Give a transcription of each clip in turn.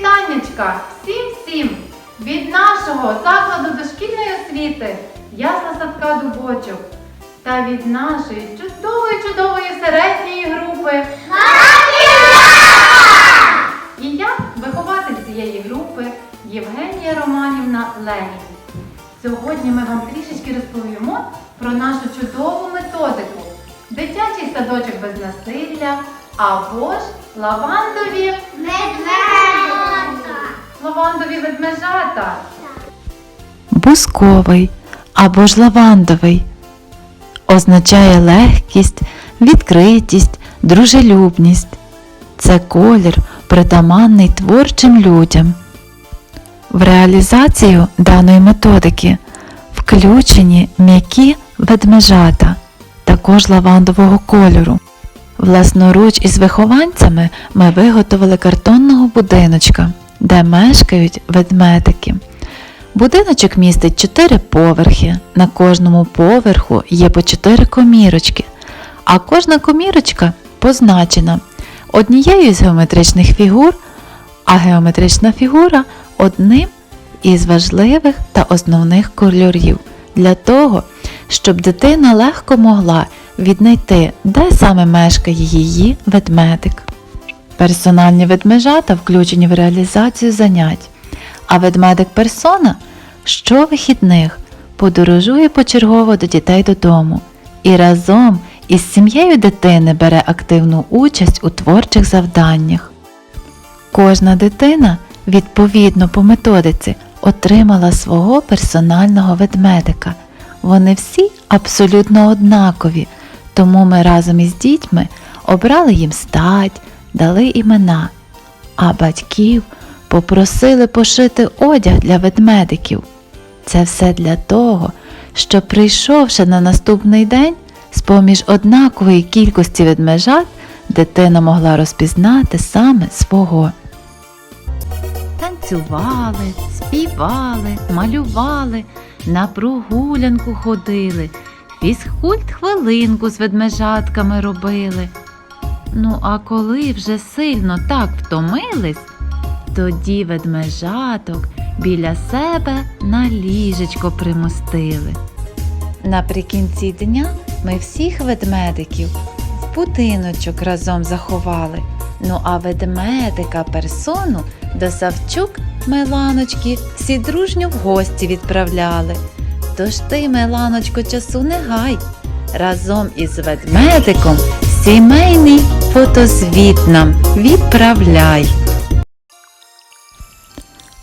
вітаннячка всім-всім від нашого закладу дошкільної освіти Ясна садка Дубочок та від нашої чудової чудової середньої групи. І я вихователь цієї групи Євгенія Романівна Ленін. Сьогодні ми вам трішечки розповімо про нашу чудову методику. Дитячий садочок без насилля або ж лавандові, лавандові ведмежата. Бусковий або ж лавандовий означає легкість, відкритість, дружелюбність. Це колір, притаманний творчим людям. В реалізацію даної методики включені м'які ведмежата, також лавандового кольору. Власноруч із вихованцями ми виготовили картонного будиночка, де мешкають ведмедики. Будиночок містить 4 поверхи. На кожному поверху є по 4 комірочки, а кожна комірочка позначена однією з геометричних фігур, а геометрична фігура одним із важливих та основних кольорів для того, щоб дитина легко могла віднайти, де саме мешкає її ведмедик. Персональні ведмежата включені в реалізацію занять, а ведмедик персона щовихідних подорожує почергово до дітей додому і разом із сім'єю дитини бере активну участь у творчих завданнях. Кожна дитина, відповідно по методиці, отримала свого персонального ведмедика. Вони всі абсолютно однакові, тому ми разом із дітьми обрали їм стать, дали імена, а батьків попросили пошити одяг для ведмедиків. Це все для того, щоб прийшовши на наступний день, з-поміж однакової кількості ведмежат, дитина могла розпізнати саме свого. Танцювали, співали, малювали, на прогулянку ходили, фізкульт хвилинку з ведмежатками робили. Ну, а коли вже сильно так втомились, тоді ведмежаток біля себе на ліжечко примостили. Наприкінці дня ми всіх ведмедиків в будиночок разом заховали. Ну а ведмедика персону до Савчук Меланочки всі дружньо в гості відправляли. Тож ти, Меланочко, часу не гай. Разом із ведмедиком сімейний фотозвіт нам відправляй.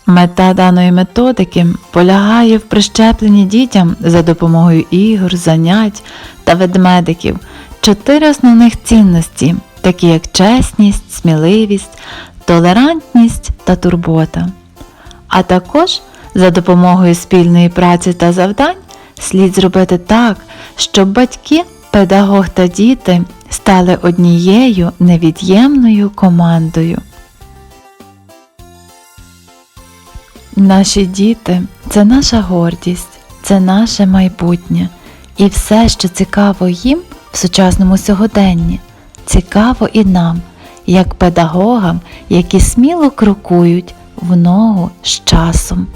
Мета даної методики полягає в прищепленні дітям за допомогою ігор, занять та ведмедиків чотири основних цінності, такі як чесність, сміливість, толерантність та турбота. А також за допомогою спільної праці та завдань слід зробити так, щоб батьки, педагог та діти стали однією невід'ємною командою. Наші діти це наша гордість, це наше майбутнє. І все, що цікаво їм в сучасному сьогоденні, цікаво і нам, як педагогам, які сміло крокують в ногу з часом.